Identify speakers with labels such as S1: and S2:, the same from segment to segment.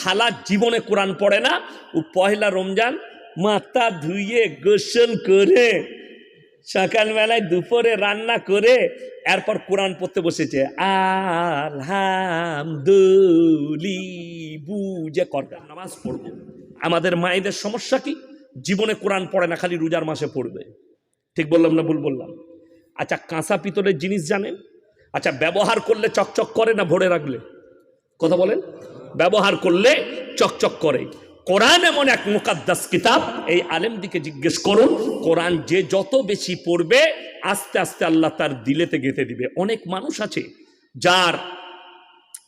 S1: খালা জীবনে কোরআন পড়ে না। ও পয়লা রমজান মাথা ধুয়ে গোসল করে, সকালবেলায় দুপুরে রান্না করে, এরপর কোরআন পড়তে বসেছে। আলহামদুলি বুঝে করবে নামাজ পড়ব। আমাদের মায়েদের সমস্যা কি? জীবনে কোরআন পড়ে না, খালি রোজার মাসে পড়বে। ঠিক বললাম না ভুল বললাম? আচ্ছা কাঁচা পিতলের জিনিস জানেন? আচ্ছা ব্যবহার করলে চকচক করে না ভরে রাখলে? কথা বলেন? ব্যবহার করলে চকচক করে। কোরআন এমন এক মুকাদ্দাস কিতাব, এই আলেমদিকে জিজ্ঞেস করুন, কোরআন যে যত বেশি পড়বে, আস্তে আস্তে আল্লাহ তার দিলেতে গেঁথে দিবে। অনেক মানুষ আছে যার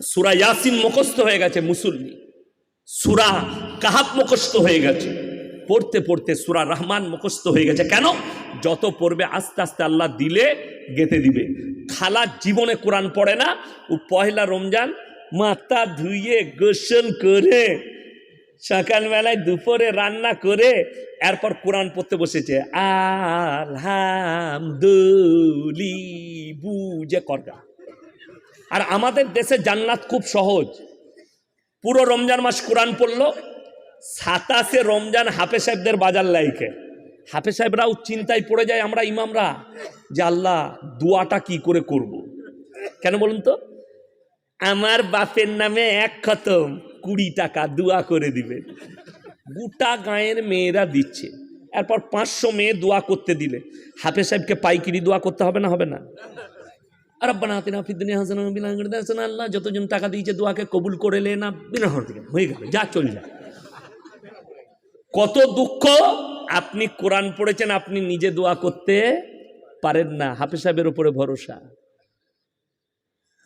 S1: সুরা ইয়াসিন মুখস্থ হয়ে গেছে মুসল্লি। সুরা কাহাব মুখস্থ হয়ে গেছে। পড়তে পড়তে সুরা রহমান মুখস্থ হয়ে গেছে। কেন? যত পড়বে, আস্তে আস্তে আল্লাহ দিলে গেঁথে দিবে। খালা জীবনে কোরআন পড়ে না। ও পয়লা রমজান মাথা ধুয়ে গোসল করে, সকালবেলায় দুপুরে রান্না করে, এরপর কোরআন পড়তে বসেছে। আলহামদুলি, বুঝে করগা। আর আমাদের দেশে জান্নাত খুব সহজ। পুরো রমজান মাস কোরআন পড়ল, সাতাশে রমজান হাফে সাহেবদের বাজার লাইকে। হাফে সাহেবরাও চিন্তায় পড়ে যায়, আমরা ইমামরা। যে আল্লাহ, দোয়াটা কি করে করব। কেন বলুন তো? আমার বাপের নামে এক খতম, কুড়ি টাকা দোয়া করে দিবে। গোটা গাঁয়ের মেয়েরা দিচ্ছে। এরপর পাঁচশো মেয়ে দোয়া করতে দিলে। হাফে সাহেবকে পাইকিরি দোয়া করতে হবে না? হবে না। আর আব্বানা হাতিনা ফিদ্দিনী হাসান হাসান আল্লাহ যতজন টাকা দিয়েছে দোয়াকে কবুল করে লে না, বিনা হয়ে গেল, যা চল যা। কত দুঃখ, আপনি কোরআন পড়েছেন, আপনি নিজে দোয়া করতে পারেন না। হাফে সাহেবের উপরে ভরসা।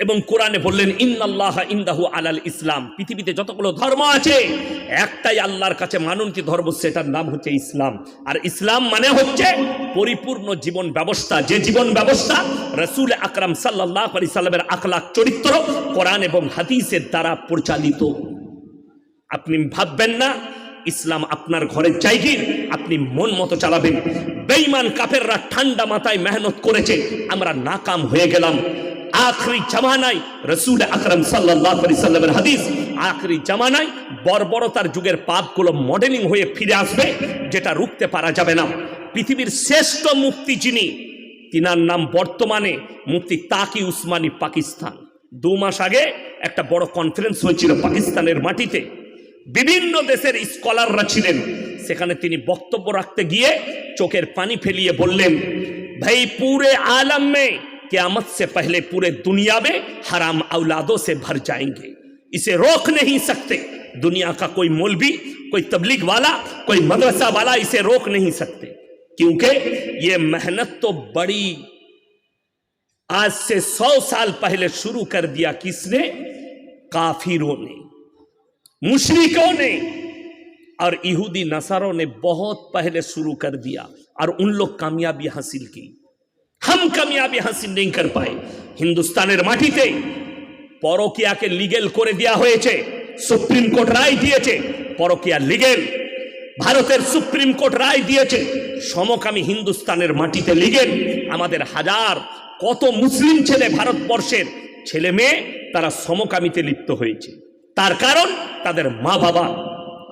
S1: এবং কোরআনে বললেন, ইন্নাল্লাহ ইন্দাহু আলাল ইসলাম। পৃথিবীতে যতগুলো ধর্ম আছে, একটাই আল্লাহর কাছে মাননীত ধর্ম, সেটার নাম হচ্ছে ইসলাম। আর ইসলাম মানে হচ্ছে পরিপূর্ণ জীবন ব্যবস্থা। যে জীবন ব্যবস্থা রসুল আকরাম সাল্লাহ আলি সাল্লামের আখলাক চরিত্র, কোরআন এবং হাদিসের দ্বারা পরিচালিত। আপনি ভাববেন না, ইসলাম আপনার ঘরের জায়গির আপনি মন মতো চালাবেন। বেঈমান কাফেররা ঠান্ডা মাথায় মেহনত করেছে, আমরা নাকাম হয়ে গেলাম। আখরি জামানায় রসুল আকরম সাল্লাহ সাল্লামের হাদিস, আখরি জামানায় বর্বরতার যুগের পাপগুলো মডেলিং হয়ে ফিরে আসবে, যেটা রুখতে পারা যাবে না। পৃথিবীর শ্রেষ্ঠ মুক্তি যিনি, তিনার নাম বর্তমানে মুক্তি তাকি উসমানি পাকিস্তান। দু মাস আগে একটা বড় কনফারেন্স হয়েছিল পাকিস্তানের মাটিতে। বিভিন্ন দেশের স্কলাররা ছিলেন। সেখানে তিনি বক্তব্য রাখতে গিয়ে চোখের পানি ফেলিয়ে বললেন, ভাই, পুরে আলমে क्यामत से पहले पूरे दुनिया में हराम औलादों से भर जाएँगे। इसे रोक नहीं सकते। दुनिया का कोई मौलवी, कोई तबलीग वाला, कोई मदरसा वाला इसे रोक नहीं सकते। क्योंकि ये मेहनत तो बड़ी, आज से सौ साल पहले शुरू कर दिया किसने? काफिरों ने, मुशरिकों ने, और यहूदी नसारों ने बहुत पहले शुरू कर दिया, और उन लोग कामयाबी हासिल की। হাম কামিয়াবি হাসিন ডিঙ্কার পায়। হিন্দুস্তানের মাটিতে পরকিয়াকে লিগেল করে দেওয়া হয়েছে, সুপ্রিম কোর্ট রায় দিয়েছে, পরকিয়া লিগেল। ভারতের সুপ্রিম কোর্ট রায় দিয়েছে, সমকামী হিন্দুস্তানের মাটিতে লিগেল। আমাদের হাজার, কত মুসলিম ছেলে ভারতবর্ষের ছেলে মেয়ে, তারা সমকামিতে লিপ্ত হয়েছে। তার কারণ তাদের মা বাবা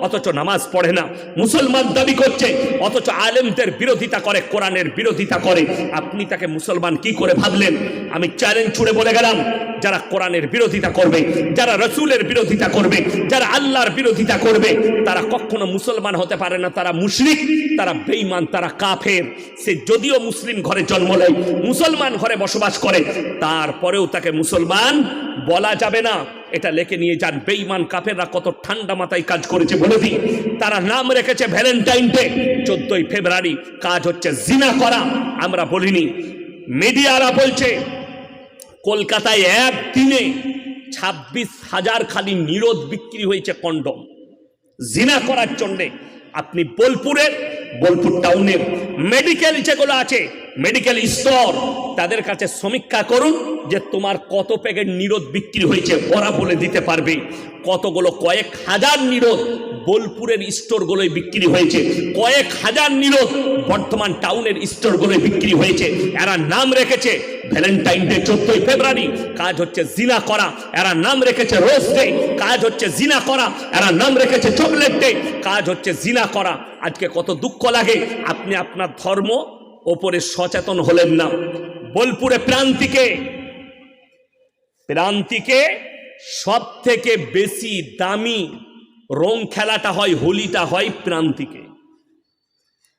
S1: অথচ নামাজ পড়ে না। মুসলমান দাবি করছে, অথচ আলেমদের বিরোধিতা করে, কোরআনের বিরোধিতা করে। আপনি তাকে মুসলমান কি করে ভাবলেন? আমি চ্যালেঞ্জ ছুড়ে বলে গেলাম। যারা কোরআনের বিরোধিতা করবে, যারা রসুলের বিরোধিতা করবে, যারা আল্লাহর বিরোধিতা করবে, তারা কখনো মুসলমান হতে পারে না, তারা মুশরিক, তারা বেঈমান, তারা কাফের। সে যদিও মুসলিম ঘরে জন্ম নেয়, মুসলমান ঘরে বসবাস করে, তারপরেও তাকে মুসলমান বলা যাবে না। এটা লেখে নিয়ে যান, বেঈমান কাফেররা কত ঠান্ডা মাথায় কাজ করেছে বলে দিই। তারা নাম রেখেছে ভ্যালেন্টাইন ডে, চোদ্দই ফেব্রুয়ারি। কাজ হচ্ছে জিনা করা, আমরা বলিনি। মিডিয়ারা বলছে কলকাতায় একদিনে ছাব্বিশ হাজার খালি নিরোধ বিক্রি হয়েছে কন্ডম। জিনা করার জন্যে আপনি বোলপুরের, বোলপুর টাউনের মেডিকেল যেগুলো আছে, মেডিকেল স্টোর, তাদের কাছে সমীক্ষা করুন যে তোমার কত প্যাকেট নিরোধ বিক্রি হয়েছে ওরা বলে দিতে পারবে। কতগুলো, কয়েক হাজার নিরোধ বোলপুরের স্টোরগুলোয় বিক্রি হয়েছে। কয়েক হাজার নিরোধ বর্তমান টাউনের স্টোরগুলোয় বিক্রি হয়েছে। এরা নাম রেখেছে ভ্যালেন্টাইন ডে চোদ্দই ফেব্রুয়ারি। কাজ হচ্ছে জিনা করা, এরা নাম রেখেছে রোজ ডে। কাজ হচ্ছে জিনা করা, এরা নাম রেখেছে চকলেট ডে। কাজ হচ্ছে জিনা করা। আজকে কত দুঃখ লাগে, আপনি আপনার ধর্ম ওপরে সচেতন হলেন না। বোলপুরে প্রান্তিকে প্রান্তিকে সব থেকে বেশি দামি রং খেলাটা হয়, হোলিটা হয় প্রান্তিকে।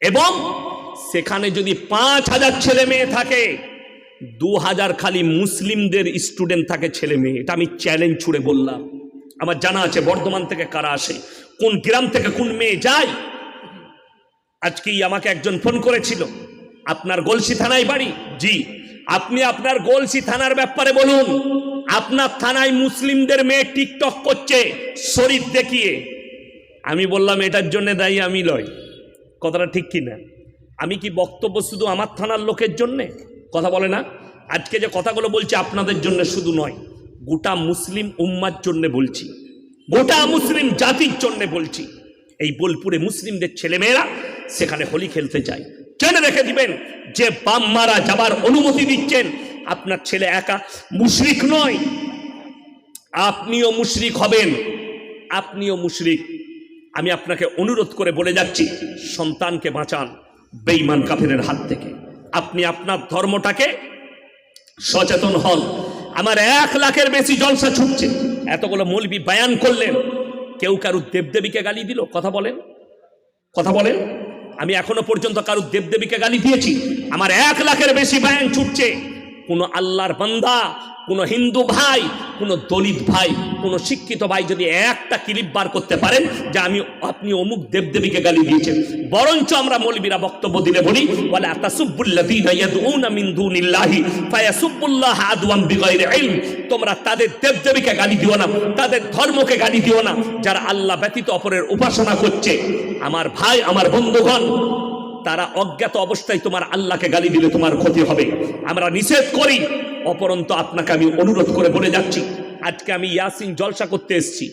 S1: এবং সেখানে যদি পাঁচ হাজার ছেলে মেয়ে থাকে দু হাজার খালি মুসলিমদের স্টুডেন্ট থাকে ছেলে মেয়ে, এটা আমি চ্যালেঞ্জ ছুড়ে বললাম। আমার জানা আছে বর্ধমান থেকে কারা আসে, কোন গ্রাম থেকে কোন মেয়ে যায়। আজকেই আমাকে একজন ফোন করেছিল, আপনার গলসি থানায় বাড়ি? জি, আপনি আপনার গলসি থানার ব্যাপারে বলুন। আপনার থানায় মুসলিমদের মেয়ে টিকটক করছে, শরীর দেখিয়ে। আমি বললাম, এটার জন্য দায়ী আমি লয় কথাটা ঠিক কিনা? আমি কি বক্তব্য শুধু আমার থানার লোকের জন্যে? কথা বলে না? আজকে যে কথাগুলো বলছি আপনাদের জন্য শুধু নয়, গোটা মুসলিম উম্মার জন্য বলছি, গোটা মুসলিম জাতির জন্য বলছি, এই বোলপুরে মুসলিমদের ছেলেমেয়েরা সেখানে হোলি খেলতে যায়। জেনে রেখে দিবেন যে বাম মারা যাবার অনুমতি দিচ্ছেন, আপনার ছেলে একা মুশরিক নয়। আপনিও মুশরিক হবেন, আপনিও মুশরিক। আমি আপনাকে অনুরোধ করে বলে যাচ্ছি, সন্তানকে বাঁচান, বেঈমান কাফেরের হাত থেকে। আপনি আপনার ধর্মটাকে সচেতন হন। আমার এক লাখের বেশি জলসা ছুটছে। এতগুলো মৌলবি বায়ান করলেন। কেউ কারুর দেবদেবীকে গালি দিল? কথা বলেন। কথা বলেন। আমি এখনও পর্যন্ত কারুর দেবদেবীকে গালি দিয়েছি। আমার এক লাখের বেশি বায়ান ছুটছে। কোনো আল্লাহর বান্দা, কোনো হিন্দু ভাই, কোনো দলিত ভাই কোনো শিক্ষিত ভাই যদি একটা ক্লিপ বার করতে পারেন যে আমি, আপনি অমুক দেবদেবীকে গালি দিয়েছেন। বরঞ্চ আমরা মৌলবীরা বক্তব্য দিলে বলি বলে তোমরা তাদের দেবদেবীকে গালি দিও না, তাদের ধর্মকে গালি দিও না। যারা আল্লাহ ব্যতীত অপরের উপাসনা করছে, আমার ভাই, আমার বন্ধুগণ, তারা অজ্ঞাত অবস্থায় তোমার আল্লাহকে গালি দিলে তোমার ক্ষতি হবে। আমরা নিষেধ করি, অপরন্ত আপনাকে আমি অনুরোধ করে বলে যাচ্ছি। আজকে আমি ইয়াসিন জলসা করতে এসেছি।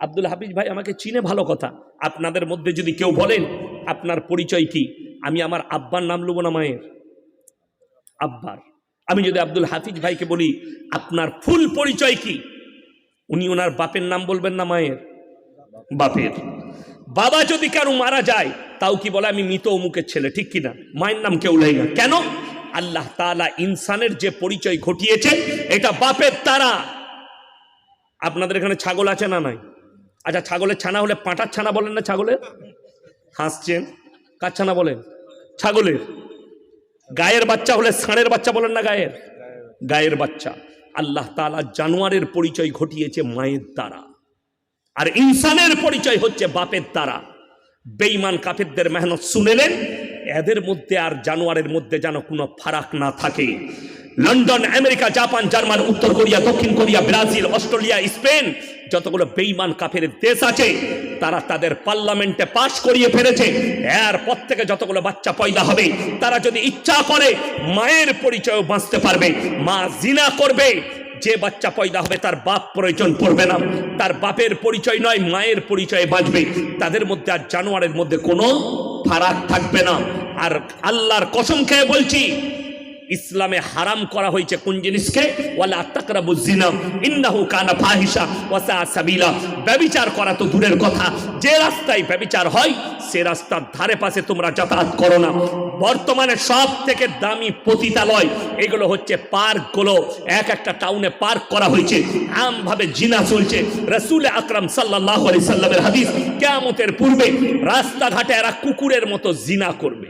S1: আব্দুল হাফিজ ভাই আমাকে চিনে ভালো কথা। আপনাদের মধ্যে যদি কেউ বলেন, আপনার পরিচয় কি? আমি আমার আব্বার নাম লুবো না মায়ের। আব্বার। আমি যদি আব্দুল হাফিজ ভাইকে বলি, আপনার ফুল পরিচয় কি? উনি ওনার বাপের নাম বলবেন না মায়ের? বাপের। বাবা যদি কারও মারা যায়, তাও কি বলে, আমি মৃত অমুকের ছেলে ঠিক কিনা মায়ের নাম কেউ লেই না। কেন? আল্লাহ তাআলা ইনসানের যে পরিচয় ঘটিয়েছে, এটা বাপের তারা। আপনাদের এখানে ছাগল আছে না নাই? আচ্ছা ছাগলের ছানা হলে পাঁটার ছানা বলেন না ছাগলের? হাসছেন কার ছানা বলেন? ছাগলের। গায়ের বাচ্চা হলে ষাঁড়ের বাচ্চা বলেন না গায়ের? গায়ের বাচ্চা। আল্লাহ তাআলা জানোয়ারের পরিচয় ঘটিয়েছে মায়ের দ্বারা। আর ইনসানের পরিচয় হচ্ছে বাপের দ্বারা। বেঈমান কাফেরদের মেহনত শুনেলেন এদের মধ্যে আর জানোয়ারের মধ্যে যেন কোনো ফারাক না থাকে। লন্ডন, আমেরিকা, জাপান, জার্মান, উত্তর কোরিয়া, দক্ষিণ কোরিয়া, ব্রাজিল, অস্ট্রেলিয়া, স্পেন, যতগুলো বেইমান কাফের দেশ আছে, তারা তাদের পার্লামেন্টে পাশ করিয়ে ফেলেছে। এরপর থেকে যতগুলো বাচ্চা পয়দা হবে, তারা যদি ইচ্ছা করে মায়ের পরিচয় বাঁচতে পারবে, মা জিনা করবে, যে বাচ্চা পয়দা হবে তার বাপ প্রয়োজন পড়বে না। তার বাপের পরিচয় নয়, মায়ের পরিচয়ে বাঁচবে। তাদের মধ্যে আর জানোয়ারের মধ্যে কোনো ফারাক থাকবে না। আর আল্লাহর কসম খেয়ে বলছি ইসলামে হারাম করা হয়েছে কোন জিনিসকে? ওয়ালা তাকরাবু জিনা কানা ফাহিশা ওয়া সাবিলা। ব্যভিচার করা তো দূরের কথা। যে রাস্তায় ব্যভিচার হয়, সে রাস্তার ধারে পাশে তোমরা যাতায়াত করো না। বর্তমানে সব থেকে দামি পতিতালয় এগুলো হচ্ছে পার্কগুলো। এক একটা টাউনে পার্ক করা হয়েছে। আমভাবে জিনা চলছে। রসুল আকরাম সাল্লাল্লাহু আলাইহি সাল্লামের হাদিস, কিয়ামতের পূর্বে রাস্তাঘাটে এরা কুকুরের মতো জিনা করবে।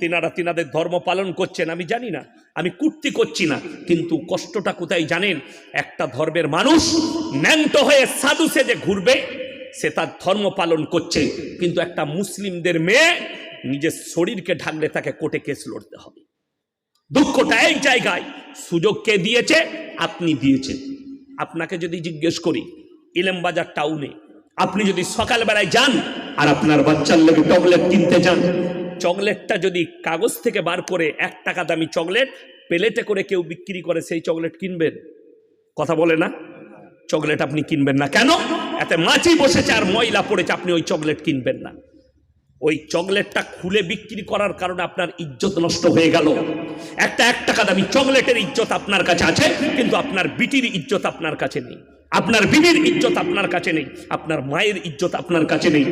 S1: তিনারা তিনাদের ধর্ম পালন করছেন, আমি জানি না, আমি কুর্তি করছি না, কিন্তু কষ্টটা কোথায় জানেন? একটা ধর্মের মানুষ ন্যাংটো হয়ে সাধু সেজে ঘুরবে, সে তার ধর্ম পালন করছে, কিন্তু একটা মুসলিমদের মেয়ে নিজের শরীরকে ঢাকলে তাকে কোর্টে কেস লড়তে হবে। দুঃখটা এই জায়গায়, সুযোগ কে দিয়েছে? আপনি দিয়েছেন। আপনাকে যদি জিজ্ঞেস করি, ইলেমবাজার টাউনে, আপনি যদি সকালবেলায় যান আর আপনার বাচ্চার লেগে চকলেট কিনতে যান চকলেটটা যদি কাগজ থেকে বার করে এক টাকা দামি চকলেট প্লেটে করে কেউ বিক্রি করে, সেই চকলেট কিনবেন? কথা বলে না? চকলেট আপনি কিনবেন না। কেন? এতে মাছি বসেছে আর ময়লা পড়েছে, আপনি ওই চকলেট কিনবেন না। ওই চকলেটটা খুলে বিক্রি করার কারণে আপনার ইজ্জত নষ্ট হয়ে গেল। একটা এক টাকা দামি চকলেটের ইজ্জত আপনার কাছে আছে, কিন্তু আপনার বিটির ইজ্জত আপনার কাছে নেই। আপনার বিবির ইজ্জত আপনার কাছে নেই, আপনার মায়ের ইজ্জত আপনার কাছে নেই।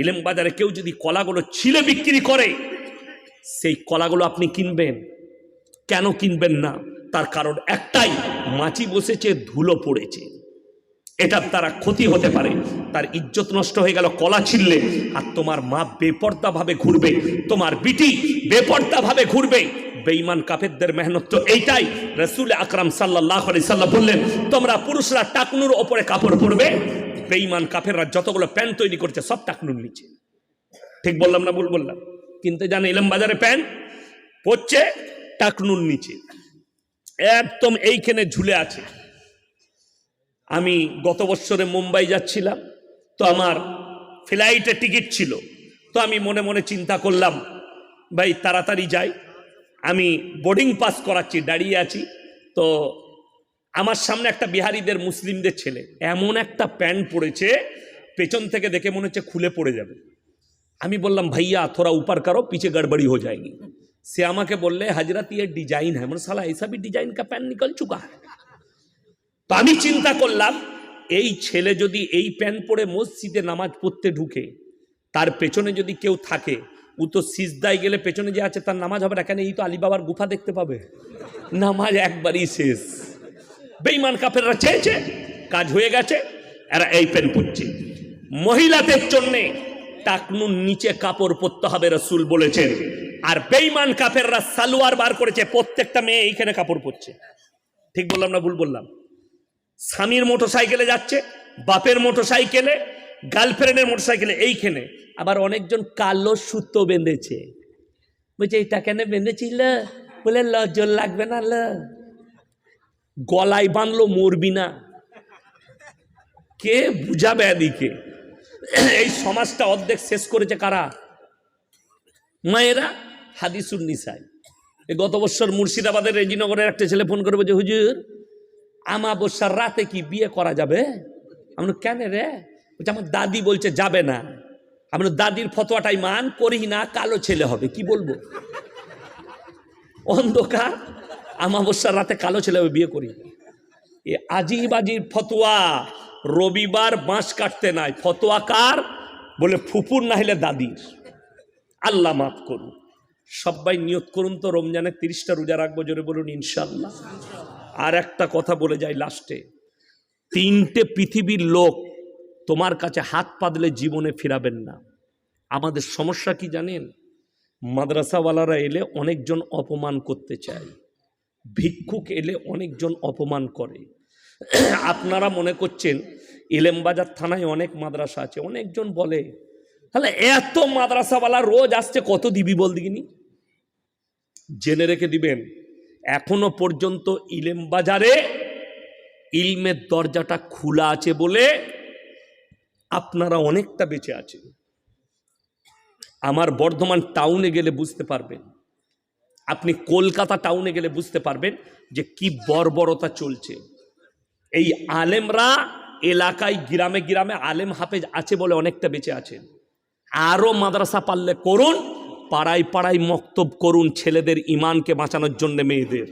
S1: ইলেম বাজারে কেউ যদি কলাগুলো ছিলে বিক্রি করে, সেই কলাগুলো আপনি কিনবেন। কেন কিনবেন না? তার কারণ একটাই মাছি বসেছে, ধুলো পড়েছে। এটার তারা ক্ষতি হতে পারে। তার ইজ্জত নষ্ট হয়ে গেল, কলা ছিললে। আর তোমার মা বেপর্দা ভাবে ঘুরবে, তোমার বিটি বেপর্দা ভাবে ঘুরবে। বেঈমান কাফেরদের মেহনত তো এইটাই। রসুল আকরাম সাল্লাহ আলি সাল্লাহ বললেন, তোমরা পুরুষরা টাকনুর ওপরে কাপড় পরবে, বেঈমান কাফেররা যতগুলো প্যান্ট তৈরি করছে সব টাকনুর নিচে। ঠিক বললাম না ভুল বললাম? কিনতে জান এলাম বাজারে প্যান্ট পড়ছে টাকনুর নিচে। একদম এইখানে ঝুলে আছে। আমি গত বছরে মুম্বাই যাচ্ছিলাম, তো আমার ফ্লাইটে টিকিট ছিল। তো আমি মনে মনে চিন্তা করলাম, ভাই, তাড়াতাড়ি যাই। আমি বোর্ডিং পাস করাচ্ছি, দাঁড়িয়ে আছি। তো আমার সামনে একটা বিহারিদের, মুসলিমদের ছেলে, এমন একটা প্যান্ট পড়েছে পেছন থেকে দেখে মনে হচ্ছে খুলে পড়ে যাবে। আমি বললাম, ভাইয়া থোড়া উপার করো, পিছে গড়বড়ি হয়ে যায়নি। সে আমাকে বললে, হাজরা তিয়ে ডিজাইন হ্যাঁ? মানে সালা এইসবই ডিজাইন কা প্যান্ট নিকল চুকা তো আমি চিন্তা করলাম, এই ছেলে যদি এই প্যান্ট পরে মসজিদে নামাজ পড়তে ঢুকে, তার পেছনে যদি কেউ থাকে ও তো সিজদায় গেলে পেছনে যে আছে, তার নামাজ হবে না। কেন? এই তো আলিবাবার গুফা দেখতে পাবে। নামাজ একবারই শেষ। বেইমান কাফেররা চেয়েছে, কাজ হয়ে গেছে, এরা এই পেন পরছে মহিলাদের জন্যে টাকনুর নিচে কাপড় পরতে হবে, রসুল বলেছেন। আর বেইমান কাফেররা সালোয়ার বার করেছে, প্রত্যেকটা মেয়ে এইখানে কাপড় পরছে। ঠিক বললাম না ভুল বললাম? স্বামীর মোটর সাইকেলে যাচ্ছে, বাপের মোটর সাইকেলে গার্লফ্রেন্ডের মোটর সাইকেলে এইখানে। আবার অনেকজন কালো সুতো বেঁধেছে। বলছে এটা কেন বেঁধেছিল বলে লজল লাগবে না ল। গলায় বাঁধলো মরবি না। কে বুঝাবে এদিকে? এই সমাজটা অর্ধেক শেষ করেছে কারা? মায়েরা হাদিসুর নিসাই। গত বছর মুর্শিদাবাদের রেজিনগরের একটা ছেলে ফোন করে বলছে হুজুর আমাবস্যার রাতে কি বিয়ে করা যাবে? আমি বললাম, কেন রে? বলছে আমার দাদি বলছে যাবে না। আমি বললাম, দাদির ফতোয়াটাই মান করি না কালো ছেলে হবে কি বলব? অন্ধকার আমাবস্যার রাতে কালো ছেলে হবে বিয়ে করি। এ আজিব আজিব ফতোয়া রবিবার বাঁশ কাটতে নাই ফতোয়া কার? বলে ফুপুর না হলে দাদির। আল্লাহ মাফ করুন সবাই নিয়ত করুন তো রমজানের তিরিশটা রোজা রাখব জোরে বলুন ইনশাল্লাহ আর একটা কথা বলে যাই লাস্টে। তিনটে পৃথিবীর লোক তোমার কাছে হাত পাতলে জীবনে ফিরাবেন না। আমাদের সমস্যা কি জানেন? মাদ্রাসাওয়ালারা এলে অনেকজন অপমান করতে চায়। ভিক্ষুক এলে অনেকজন অপমান করে। আপনারা মনে করছেন, ইলেমবাজার থানায় অনেক মাদ্রাসা আছে, অনেকজন বলে, তাহলে এত মাদ্রাসাওয়ালা রোজ আসছে, কত দিবি বল দিগিনি জেনে রেখে দিবেন, এখনও পর্যন্ত ইলেম বাজারে ইলমের দরজাটা খোলা আছে বলে আপনারা অনেকটা বেঁচে আছেন। আমার বর্ধমান টাউনে গেলে বুঝতে পারবেন। আপনি কলকাতা টাউনে গেলে বুঝতে পারবেন যে কি বর্বরতা চলছে। এই আলেমরা এলাকায় গ্রামে গ্রামে আলেম হাফেজ আছে বলে অনেকটা বেঁচে আছেন। আরও মাদ্রাসা পারলে করুন, পাড়ায় পাড়ায় মক্তব করুন ছেলেদের ইমানকে বাঁচানোর জন্য মেয়েদের।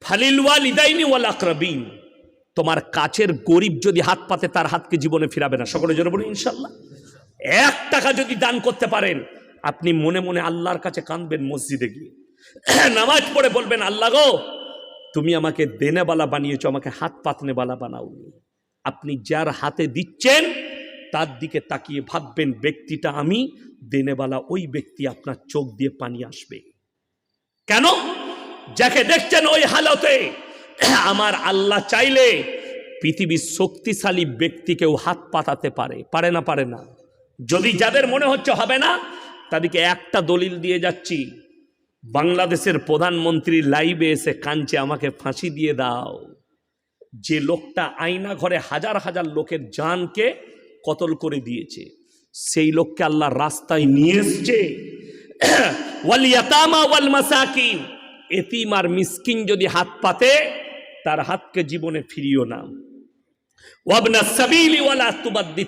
S1: ফালিলওয়াল ইদাইনি ওয়াল আকরাবিন। তোমার কাছের গরিব যদি হাত পাতে, তার হাতকে জীবনে ফিরাবে না। সকলে জোরে বলুন ইনশাল্লাহ এক টাকা যদি দান করতে পারেন, আপনি মনে মনে আল্লাহর কাছে কাঁদবেন মসজিদে গিয়ে। নামাজ পড়ে বলবেন, আল্লাহ গো, তুমি আমাকে দেনেবালা বানিয়েছো, আমাকে হাত পাতনেবালা বানাওনি। আপনি যার হাতে দিচ্ছেন, তার দিকে তাকিয়ে ভাববেন, ব্যক্তিটা আমি দেনেবালা ওই ব্যক্তি আপনার চোখ দিয়ে পানি আসবে। কেন? যাকে দেখছেন ওই হালতে আমার আল্লাহ চাইলে পৃথিবীর শক্তিশালী ব্যক্তিকেও হাত পাতাতে পারে। পারে না পারে না। যদি যাদের মনে হচ্ছে হবে না, তাদেরকে একটা দলিল দিয়ে যাচ্ছি। বাংলাদেশের প্রধানমন্ত্রী লাইভে এসে কাঞ্চে আমাকে ফাঁসি দিয়ে দাও। যে লোকটা আয়না ঘরে হাজার হাজার লোকের জানকে কতল করে দিয়েছে, সেই লোককে আল্লাহ রাস্তায় নিয়ে এসছে। ওয়াল ওয়াল মাসাকিন। এতিম আর মিসকিন যদি হাত পাতে তার হাতকে জীবনে ফিরিও না। ওয়াবনা সাবিলিওয়ালা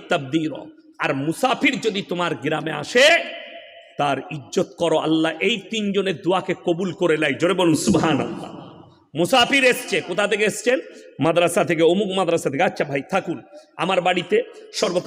S1: তাবদীর। আর মুসাফির যদি তোমার গ্রামে আসে, তার ইজ্জত করো আল্লাহ, এই তিনজনের দোয়াকে কবুল করে লাই জোরে বলুন সুবহান আল্লাহ মুসাফির এসছে, কোথা থেকে এসছেন? মাদ্রাসা থেকে, অমুক মাদ্রাসা থেকে। আচ্ছা ভাই, থাকুন। আমার বাড়িতে শরবত